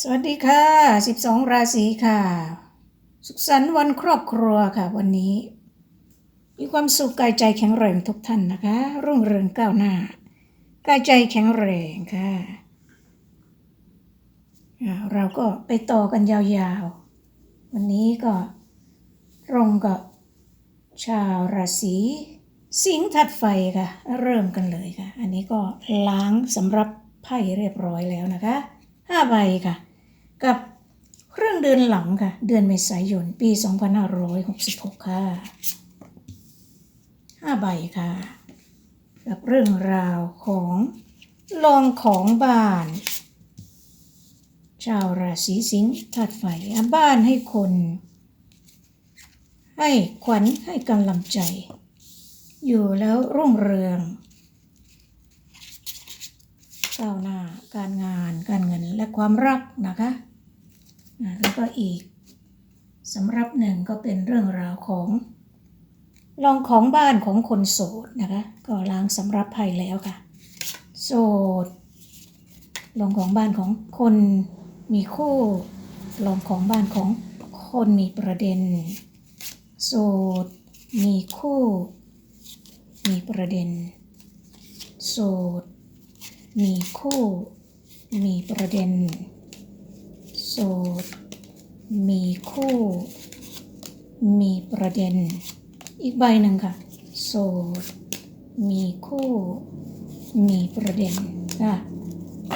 สวัสดีค่ะ 12 ราศีค่ะ สุขสันต์วันครอบครัวค่ะ วันนี้ มีความสุขกายใจแข็งแรงทุกท่านนะคะ รุ่งเรืองก้าวหน้ากายใจแข็งแรงค่ะ เราก็ไปต่อกันยาวๆ วันนี้ก็ตรงกับชาวราศีสิงห์ถัดไฟค่ะ เริ่มกันเลยค่ะ อันนี้ก็ล้างสำหรับไพ่เรียบร้อยแล้วนะคะ ห้าใบค่ะ กับเครื่องเดือนหลังค่ะ เดือนเมษายน ปี 2566 ค่ะห้าใบค่ะ กับเรื่องราวของลองของบ้าน ชาวราศีสิงห์ธาตุไฟบ้านให้คน ให้ขวัญให้กำลังใจ อยู่แล้วรุ่งเรือง ก้าวหน้า การงาน การเงินและความรักนะคะแล้วก็อีกสำหรับหนึ่งก็เป็นเรื่องราวของลองของบ้านของคนโสดนะคะ ก็ล้างสำรับภัยแล้วค่ะ โสดลองของบ้านของคนมีคู่ลองของบ้านของคนมีประเด็น โสดมีคู่ มีประเด็น โสด มีคู่ มีประเด็น โสด มีคู่ มีประเด็น อีกใบหนึ่งค่ะ โสด มีคู่ มีประเด็นค่ะ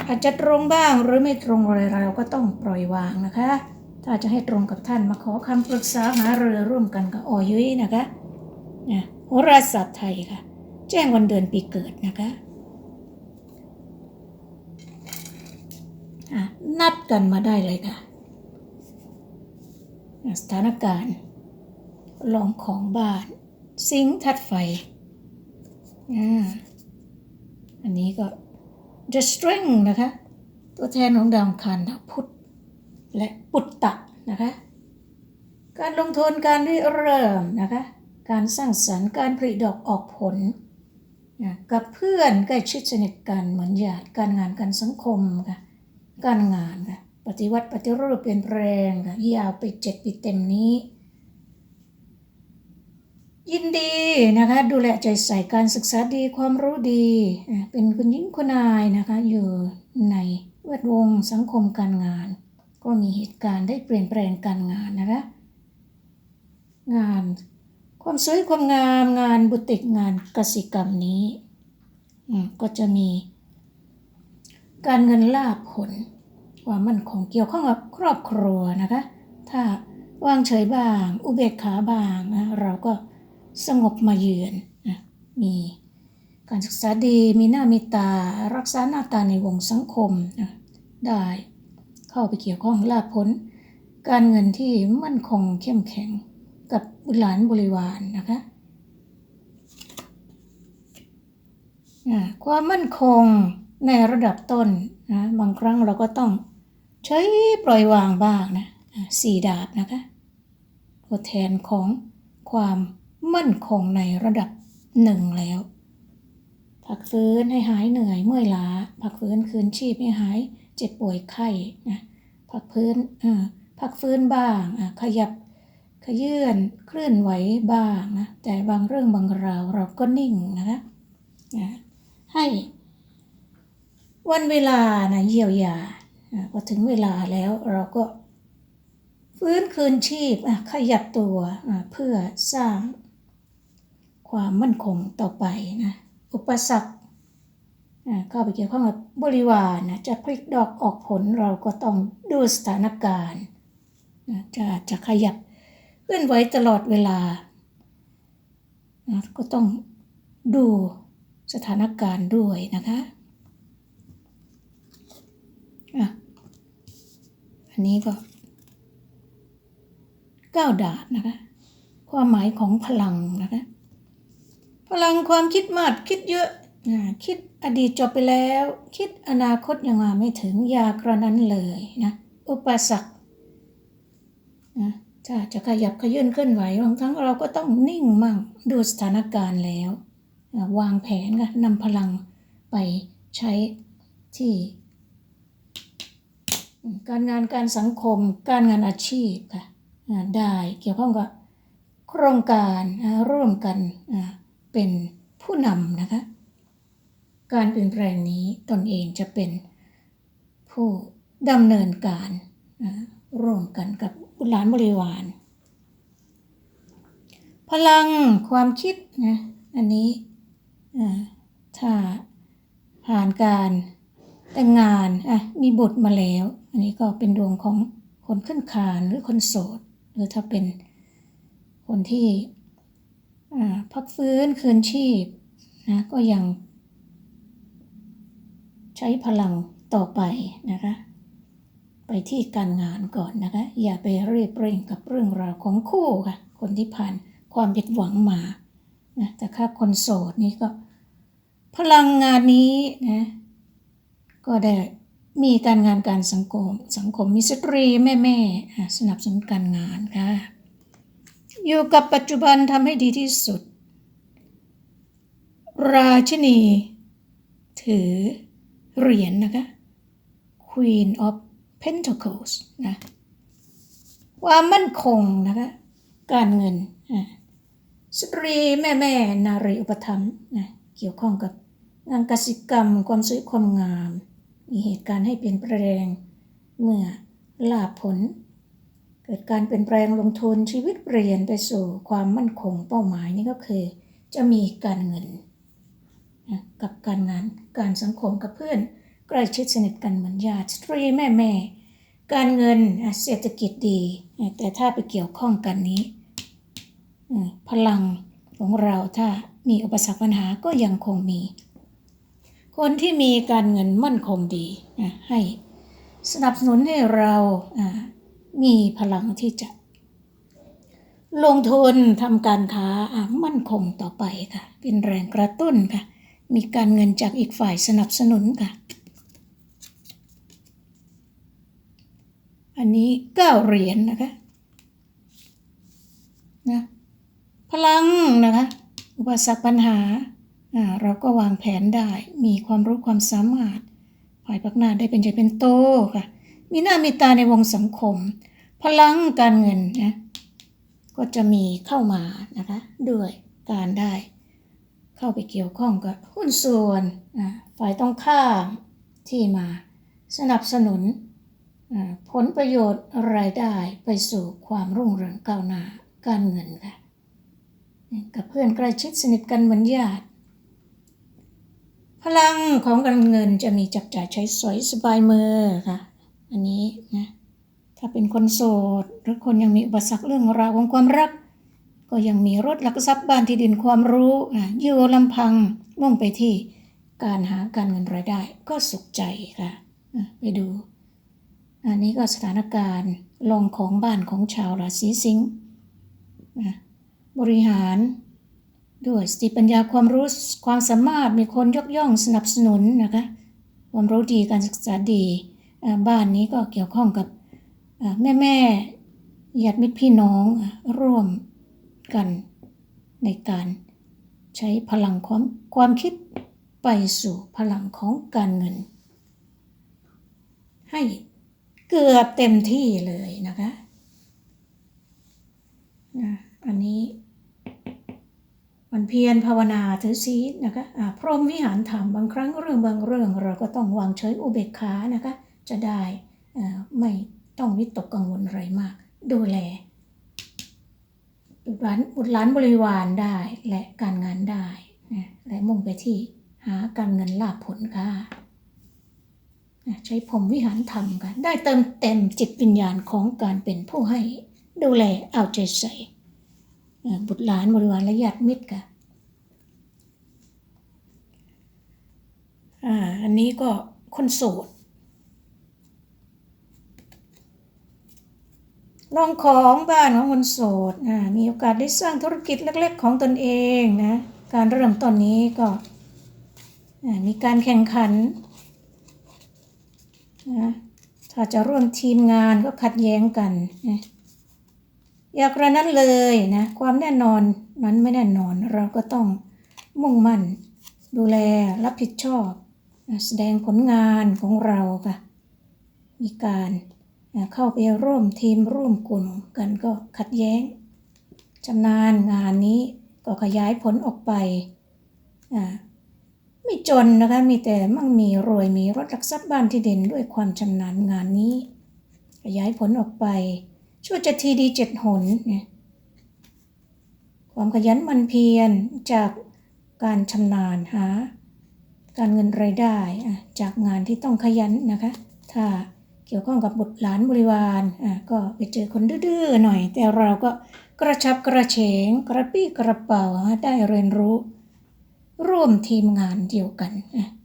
อาจจะตรงบ้างหรือไม่ตรงอะไรเราก็ต้องปล่อยวางนะคะ ถ้าจะให้ตรงกับท่านมาขอคำปรึกษาหารือร่วมกันกับออยุ้ยนะคะนะโหราศาสตร์ไทยค่ะ แจ้งวันเดือนปีเกิดนะคะ อะ นัดกันมาได้เลยค่ะ สถานการณ์ ลองของบ้านสิงทัดไฟอ่าอันนี้ก็ The Strength นะคะ ตัวแทนของดาวอังคารดาวพุธและปุตตะนะคะ การลงทุนการริเริ่มนะคะ การสร้างสรรค์การผลิดอกออกผลนะกับเพื่อนใกล้ชิดสนิทกันเหมือนญาติการงานการสังคมค่ะ การงานค่ะปฏิวัติปฏิรูปเปลี่ยนแปลงค่ะยาวไปเจ็ดปีเต็มนี้ ยินดีนะคะ ดูแลใจใส่การศึกษาดีความรู้ดี เป็นคุณหญิงคุณนายนะคะ อยู่ในแวดวงสังคมการงาน ก็มีเหตุการณ์ได้เปลี่ยนแปลงการงานนะคะ งานความสวยความงามงานบุติกงานกสิกรรมนี้อืมก็จะมี การเงินลาภผลความมั่นคงเกี่ยวข้องกับครอบครัวนะคะ ถ้าวางเฉยบ้าง อุเบกขาบ้างนะเราก็สงบมาเยือนนะมีการศึกษาดีมีหน้ามีตารักษาหน้าตาในวงสังคมนะได้เข้าไปเกี่ยวข้องลาภผล การเงินที่มั่นคงเข้มแข็งกับบุรหลานบริวารนะคะอ่าความมั่นคง ในระดับต้นนะบางครั้งเราก็ต้องใช้ปล่อยวางบ้างนะสี่ดาบนะคะตัวแทนของความมั่นคงในระดับหนึ่งแล้วพักฟื้นให้หายเหนื่อยเมื่อยล้าพักฟื้นคืนชีพให้หายเจ็บป่วยไข้นะพักฟื้นเอ่อพักฟื้นบ้างขยับขยื่นเคลื่อนไหวบ้างนะแต่บางเรื่องบางราวเราก็นิ่งนะคะอะให้ วันเวลานะเยียวยาพอถึงเวลาแล้วเราก็ ฟื้นคืนชีพขยับตัวเพื่อสร้างความมั่นคงต่อไปนะอุปสรรคเข้าไปเกี่ยวข้องกับบริวารนะจะพลิกดอกออกผลเราก็ต้องดูสถานการณ์จะจะขยับเคลื่อนไหวตลอดเวลา ก็ต้องดูสถานการณ์ด้วยนะคะ อะ อันนี้ก็ก้าวดาบนะคะ ความหมายของพลังนะคะ พลังความคิดมากคิดเยอะนะคิดอดีตจบไปแล้ว คิดอนาคตยังมาไม่ถึงอยากระนั้นเลยนะอุปสรรคนะถ้าจะขยับขยื่นเคลื่อนไหวบางครั้งเราก็ต้องนิ่งมั่งดูสถานการณ์แล้ว วางแผนค่ะนำพลังไปใช้ที่ การงานการสังคม การงานอาชีพค่ะได้เกี่ยวข้องกับโครงการร่วมกันเป็นผู้นำนะคะ การเปลี่ยนแปลงนี้ตนเองจะเป็นผู้ดำเนินการร่วมกันกับบุตรหลานบริวาร พลังความคิดนะอันนี้ถ้าผ่านการแต่งงานมีบุตรมาแล้ว อันนี้ก็เป็นดวงของคนขึ้นคานหรือคนโสด หรือถ้าเป็นคนที่พักฟื้นคืนชีพนะก็ยังใช้พลังต่อไปนะคะ ไปที่การงานก่อนนะคะ อย่าไปรีบเร่งกับเรื่องราวของคู่ค่ะ คนที่ผ่านความผิดหวังมานะแต่ถ้าคนโสดนี่ก็ พลังงานนี้นะก็ได้ มีการงานการสังคม สังคมมีสตรีแม่แม่สนับสนุนการงานค่ะอยู่กับปัจจุบันทำให้ดีที่สุด ราชินี ถือเหรียญนะคะ Queen of Pentacles นะความมั่นคงนะคะ การเงิน สตรีแม่แม่นารีอุปถัมภ์นะเกี่ยวข้องกับงานกสิกรรมความสวยความงาม มีเหตุการณ์ให้เปลี่ยนแปลง เมื่อลาภผล เกิดการเปลี่ยนแปลงลงทุนชีวิตเปลี่ยนไปสู่ความมั่นคงเป้าหมายนี่ก็คือ จะมีการเงินนะกับการงานการสังคมกับเพื่อนใกล้ชิดสนิทกันเหมือนญาติสตรีแม่แม่ การเงินเศรษฐกิจดี แต่ถ้าไปเกี่ยวข้องกันนี้ พลังของเราถ้ามีอุปสรรคปัญหาก็ยังคงมี คนที่มีการเงินมั่นคงดีอะให้สนับสนุนให้เรามีพลังที่จะ ลงทุนทำการค้ามั่นคงต่อไปค่ะ เป็นแรงกระตุ้นค่ะ มีการเงินจากอีกฝ่ายสนับสนุนค่ะ อันนี้เก้าเหรียญนะคะนะพลังนะคะ อุปสรรคปัญหา เราก็วางแผนได้ มีความรู้ความสามารถฝ่ายพักหน้าได้เป็นใหญ่เป็นโตค่ะ มีหน้ามีตาในวงสังคม พลังการเงินนะ ก็จะมีเข้ามานะคะ ด้วยการได้ เข้าไปเกี่ยวข้องกับหุ้นส่วนฝ่ายต้องข้ามที่มาสนับสนุนผลประโยชน์รายได้ไปสู่ความรุ่งเรืองก้าวหน้าการเงินค่ะ กับเพื่อนใกล้ชิดสนิทกันเหมือนญาติ พลังของการเงินจะมีจับจ่ายใช้สอยสบายมือค่ะ อันนี้นะถ้าเป็นคนโสด หรือคนยังมีอุปสรรคเรื่องราวของความรัก ก็ยังมีรถหลักทรัพย์บ้านที่ดินความรู้อะยู่ลำพังมุ่งไปที่การหาการเงินรายได้ก็สุขใจค่ะไปดู อันนี้ก็สถานการณ์ลงของบ้านของชาวราศีสิงห์บริหาร ด้วยสติปัญญาความรู้ความสามารถมีคนยกย่องสนับสนุนนะคะความรู้ดีการศึกษาดีบ้านนี้ก็เกี่ยวข้องกับแม่แม่ญาติมิตรพี่น้องร่วมกันในการใช้พลังความความคิดไปสู่พลังของการเงิน ให้เกือบเต็มที่เลยนะคะอันนี้ มันเพียรภาวนาถือศีลนะคะอ่าพรหมวิหารธรรมบางครั้งเรื่องบางเรื่องเราก็ต้องวางเฉยอุเบกขานะคะ จะได้ไม่ต้องวิตกกังวลอะไรมาก ดูแลบุตรหลานบุตรหลานบริวารได้และการงานได้และมุ่งไปที่หาการเงินลาภผลค่ะใช้พรหมวิหารธรรมกันได้เติมเต็มจิตวิญญาณของการเป็นผู้ให้ดูแลเอาใจใส่ บุตรหลานบริวารและญาติมิตรค่ะอ่าอันนี้ก็คนโสดลองของบ้านของคนโสดอ่ามีโอกาสได้สร้างธุรกิจเล็ก ๆ ของตนเองนะ การเริ่มต้นนี้ก็อ่ามีการแข่งขันนะถ้าจะร่วมทีมงานก็ขัดแย้งกันนะ อย่ากระนั้นเลยนะความแน่นอนนั้นไม่แน่นอนเราก็ต้องมุ่งมั่น ดูแลรับผิดชอบ แสดงผลงานของเราค่ะ มีการเข้าไปร่วมทีมร่วมกลุ่มกันก็ขัดแย้งชำนาญงานนี้ก็ขยายผลออกไปไม่จนนะคะมีแต่มั่งมีรวยมีรถลักทรัพย์บ้านที่ดินด้วยความชำนาญงานนี้ ขยายผลออกไป ช่วยจะทีดีเจ็ดหนเนี่ยความขยันมันเพียรจากการชำนาญหา การเงินรายได้จากงานที่ต้องขยันนะคะ ถ้าเกี่ยวข้องกับบุตรหลานบริวารอะก็ไปเจอคนดื้อๆหน่อย แต่เราก็กระชับกระเฉง กระปี้กระเป๋าได้เรียนรู้ ร่วมทีมงานเดียวกัน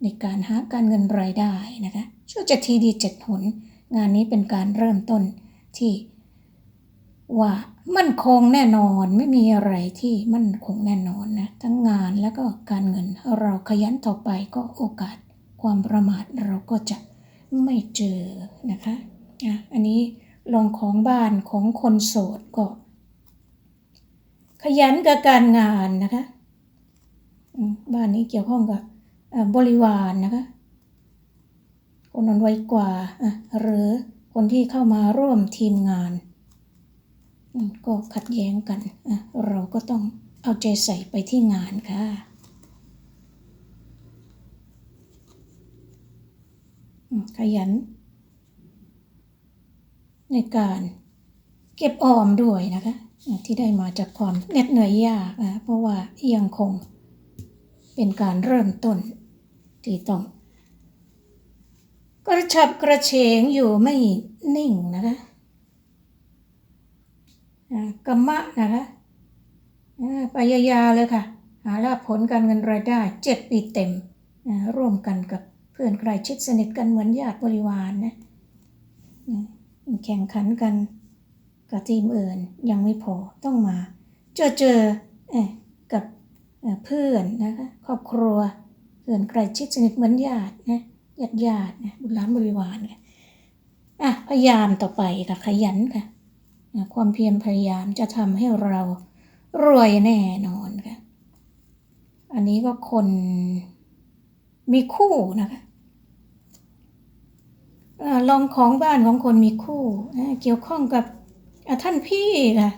ในการหาการเงินรายได้นะคะช่วยจะทีดีเจ็ดหน งานนี้เป็นการเริ่มต้นที่ ว่ามั่นคงแน่นอนไม่มีอะไรที่มั่นคงแน่นอนนะทั้งงานแล้วก็การเงินเราขยันต่อไปก็โอกาสความประมาทเราก็จะไม่เจอนะคะอะอันนี้ลองของบ้านของคนโสดก็ ขยันกับการงานนะคะบ้านนี้เกี่ยวข้องกับบริวารนะคะคนนั้นไวกว่าหรือคนที่เข้ามาร่วมทีมงาน ก็ขัดแย้งกัน เราก็ต้องเอาใจใส่ไปที่งานค่ะ ขยัน ในการเก็บออมด้วยนะคะ ที่ได้มาจากความเหน็ดเหนื่อยยากอะเพราะว่ายังคงเป็นการเริ่มต้นที่ต้องกระฉับกระเฉงอยู่ไม่นิ่งนะคะ กรรมะนะคะอ่ายาเลยค่ะ หาลาผลการเงินรายได้เจ็ดปีเต็ม ร่วมกันกับเพื่อนใกล้ชิดสนิทกันเหมือนญาติบริวารนะแข่งขันกันกับทีมอื่นยังไม่พอต้องมา เจอเจอกับเพื่อนนะคะครอบครัวเพื่อนใกล้ชิดสนิทเหมือนญาตินะญาติญาตินะบุตรหลานบริวารค่ะอะพยายามต่อไปค่ะขยันค่ะ อะความเพียรพยายามจะทำให้เรารวยแน่นอนค่ะ อันนี้ก็คนมีคู่นะคะลองของบ้านของคนมีคู่เกี่ยวข้องกับท่านพี่ค่ะ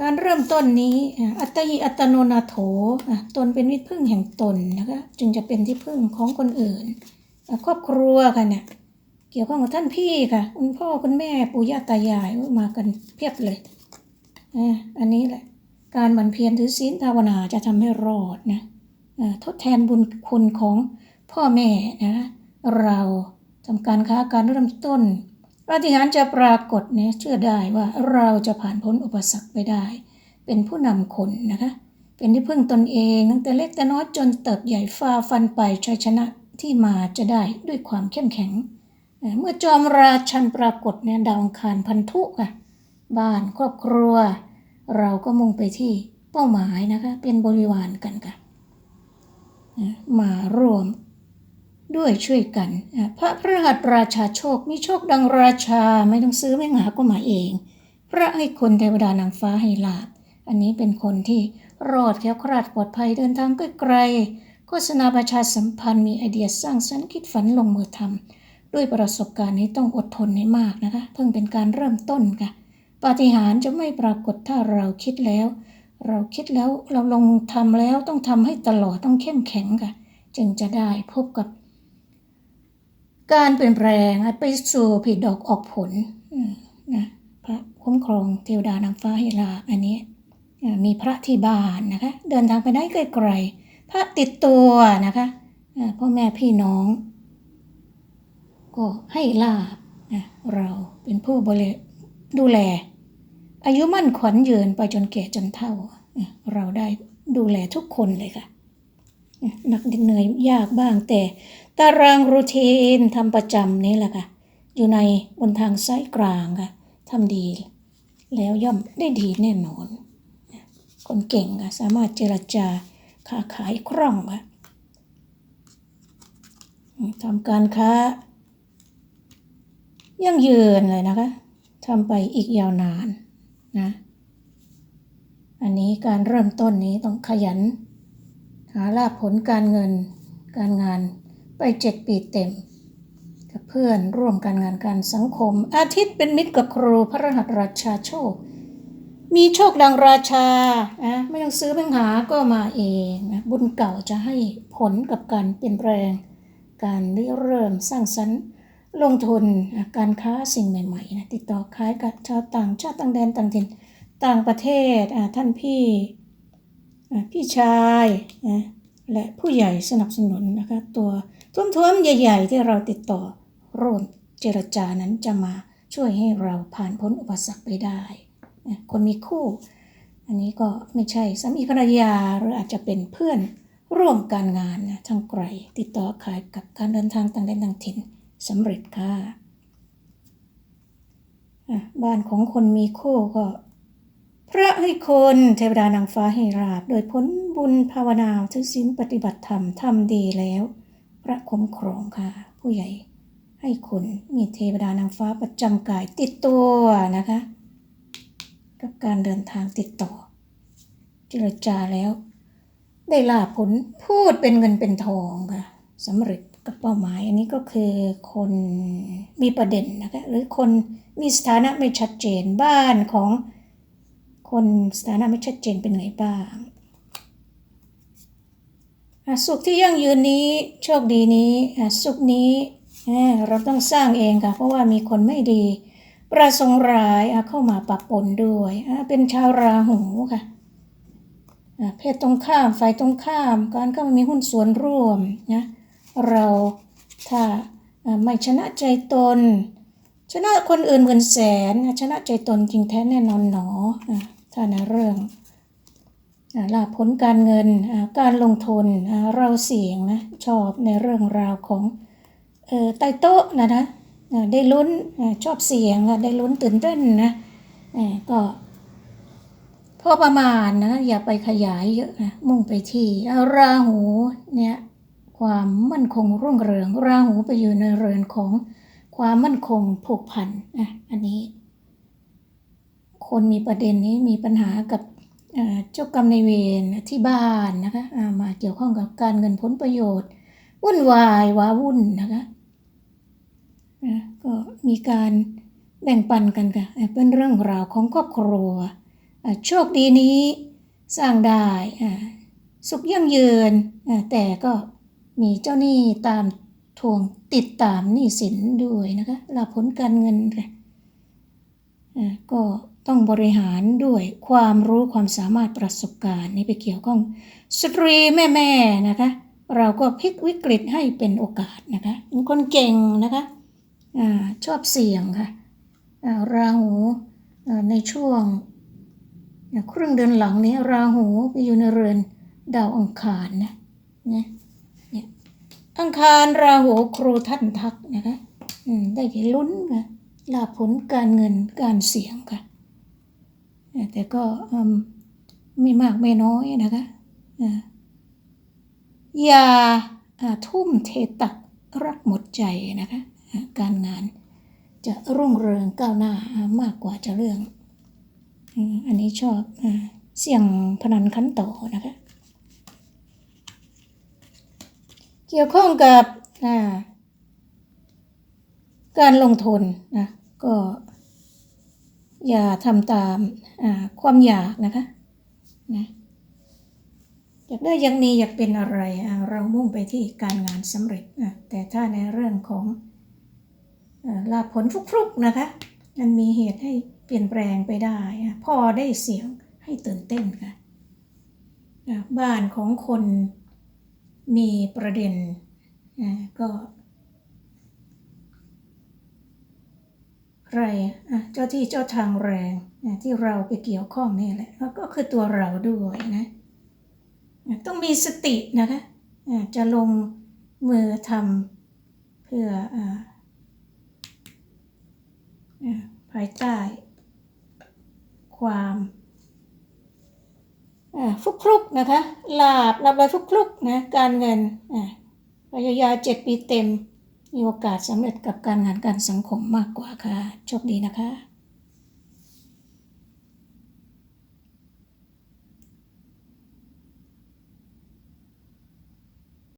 การเริ่มต้นนี้อัตยิอัตโนนาโถตนเป็นวิพึ่งแห่งตนนะคะจึงจะเป็นที่พึ่งของคนอื่น ครอบครัวค่ะเนี่ย เกี่ยวข้องกับท่านพี่ค่ะ คุณพ่อคุณแม่ปู่ย่าตายายมากันเพียบเลยอันนี้แหละ การหมั่นเพียรถือศีลภาวนาจะทำให้รอดนะทดแทนบุญคุณของพ่อแม่นะเราทำการค้าการเริ่มต้นปาฏิหาริย์จะปรากฏเนี่ยเชื่อได้ว่าเราจะผ่านพ้นอุปสรรคไปได้ เป็นผู้นำคนนะคะเป็นที่พึ่งตนเองตั้งแต่เล็กแต่น้อยจนเติบใหญ่ฟ้าฟันไปชัยชนะที่มาจะได้ด้วยความเข้มแข็ง เมื่อจอมราชันปรากฏเนี่ยดาวอังคารพันธุค่ะบ้านครอบครัว เราก็มุ่งไปที่เป้าหมายนะคะ เป็นบริวารกันค่ะมารวมด้วยช่วยกัน พระพระหัตราชาโชค มีโชคดังราชาไม่ต้องซื้อไม่หาก็มาเอง พระให้คนเทวดานางฟ้าให้ลาบ อันนี้เป็นคนที่รอดแคล้วคลาดปลอดภัยเดินทางไกลๆโฆษณาประชาสัมพันธ์มีไอเดียสร้างสรรค์คิดฝันลงมือทำ ด้วยประสบการณ์นี้ต้องอดทนให้มากนะคะ เพิ่งเป็นการเริ่มต้นค่ะปาฏิหาริย์จะไม่ปรากฏถ้าเราคิดแล้ว เราคิดแล้วเราลงทำแล้วต้องทำให้ตลอดต้องเข้มแข็งค่ะ จึงจะได้พบกับ การเปลี่ยนแปลงไปสู่ผิดดอกออกผลนะพระคุ้มครองเทวดานางฟ้าให้ลาอันนี้มีพระที่บ้านนะคะ เดินทางไปได้ไกลๆพระติดตัวนะคะพ่อแม่พี่น้อง ก็ให้ลาบนะเราเป็นผู้บริดูแล อายุมั่นขวัญยืนไปจนแก่จนเฒ่า เราได้ดูแลทุกคนเลยค่ะอะหนักเหนื่อยยากบ้างแต่ตารางรูทีนทำประจำนี่แหละค่ะ อยู่ในบนทางสายกลางค่ะทำดี แล้วย่อมได้ดีแน่นอน คนเก่งค่ะสามารถเจรจาค้าขายคล่องค่ะทำการค้า ยังยืนเลยนะคะทำไปอีกยาวนานนะ อันนี้การเริ่มต้นนี้ต้องขยัน หาลาภผลการเงินการงานไปเจ็ดปีเต็ม กับเพื่อนร่วมการงานการสังคม อาทิตย์เป็นมิตรกับครูพระรหัสราชาโชค มีโชคดังราชานะไม่ต้องซื้อไม่งหาก็มาเองนะบุญเก่าจะให้ผลกับการเปลี่ยนแปลง การเริ่มสร้างสรรค์ ลงทุนการค้าสิ่งใหม่ๆนะติดต่อขายกับชาวต่างชาติต่างแดนต่างถิ่นต่างประเทศท่านพี่พี่ชายและผู้ใหญ่สนับสนุนนะคะตัวท้วมๆ ใหญ่ ๆ ที่เราติดต่อร่วมเจรจานั้นจะมาช่วยให้เราผ่านพ้นอุปสรรคไปได้ คนมีคู่ อันนี้ก็ไม่ใช่สามีภรรยาหรืออาจจะเป็นเพื่อนร่วมการงานนะทางไกลติดต่อขายกับการเดินทางต่างแดนต่างถิ่น สำเร็จค่ะบ้านของคนมีโคก็ พระให้คนเทวดานางฟ้าให้ราบ โดยพ้นบุญภาวนาถือศีลปฏิบัติธรรมทำดีแล้ว พระคุ้มครองค่ะ ผู้ใหญ่ให้คนมีเทวดานางฟ้าประจำกายติดตัวนะคะ กับการเดินทางติดต่อ เจรจาแล้ว ได้ลาผลพูดเป็นเงินเป็นทองค่ะสำเร็จ กับเป้าหมาย อันนี้ก็คือคนมีประเด็นนะคะหรือคนมีสถานะไม่ชัดเจนบ้านของคนสถานะไม่ชัดเจนเป็นไงบ้างอะสุขที่ยั่งยืนนี้โชคดีนี้อะสุขนี้เราต้องสร้างเองค่ะเพราะว่ามีคนไม่ดี ประสงค์ร้ายเข้ามาปะปนด้วยเป็นชาวราหูค่ะเพศตรงข้ามฝ่ายตรงข้าม การเข้ามามีหุ้นส่วนร่วมนะ เราถ้าไม่ชนะใจตน ชนะคนอื่นหมื่นแสน ชนะใจตนจริงแท้แน่นอนหนอถ้าในเรื่องลาผลการเงินการลงทุนเราเสี่ยงนะชอบในเรื่องราวของเออใต้โต๊ะนะนะได้ลุ้นชอบเสี่ยงได้ลุ้นตื่นเต้นนะก็พอประมาณนะอย่าไปขยายเยอะนะมุ่งไปที่ราหูเนี่ย ความมั่นคงรุ่งเรือง ราหูไปอยู่ในเรือนของความมั่นคงผูกพันอะอันนี้ คนมีประเด็นนี้มีปัญหากับเจ้ากรรมในเวรที่บ้านนะคะามาเกี่ยวข้องกับการเงินผลประโยชน์ วุ่นวายว้าวุ่นนะคะก็มีการแบ่งปันกันค่ะเป็นเรื่องราวของครอบครัวโชคดีนี้สร้างได้สุขยั่งยืนแต่ก็ มีเจ้าหนี้ตามทวงติดตามหนี้สินด้วยนะคะลาผลการเงินค่ะก็ต้องบริหารด้วยความรู้ความสามารถประสบการณ์นี่ไปเกี่ยวข้องสตรีแม่ๆนะคะ เราก็พลิกวิกฤตให้เป็นโอกาสนะคะเป็นคนเก่งนะคะอ่าชอบเสี่ยงค่ะราหูในช่วงครึ่งเดือนหลังนี้ราหูไปอยู่ในเรือนดาวอังคารนะนี่ยเนี่ย อังคารราหูครูท่านทักนะคะได้ลุ้นค่ะลาผลการเงินการเสี่ยงค่ะ แต่ก็มไม่มากไม่น้อยนะคะอย่าทุ่มเทตักรักหมดใจนะคะ การงานจะรุ่งเรืองก้าวหน้ามากกว่าจะเรื่อง อันนี้ชอบเสี่ยงพนันขันโตนะคะ เกี่ยวข้องกับาการลงทุนนะก็อย่าทำตามาความอยากนะคะนะอยากได้อยังมีอยากเป็นอะไร เรามุ่งไปที่การงานสำเร็จนะแต่ถ้าในเรื่องของลาผลฟลุกๆนะคะมันมีเหตุให้เปลี่ยนแปลงไปได้พอได้เสียงให้ตื่นเต้นค่ะบ้านของคน มีประเด็นอะก็ใครอะเจ้าที่เจ้าทางแรงอะที่เราไปเกี่ยวข้องนี่แหละแล้วก็คือตัวเราด้วยนะต้องมีสตินะคะจะลงมือทำเพื่ออ่าอ่าภายใต้ความ ฟุกฟลุกนะคะลาบลาบลอยฟุกฟลุกนะการเงินอ่าพยายาเจ็ดปีเต็ม มีโอกาสสำเร็จกับการงานการสังคมมากกว่าค่ะ โชคดีนะคะ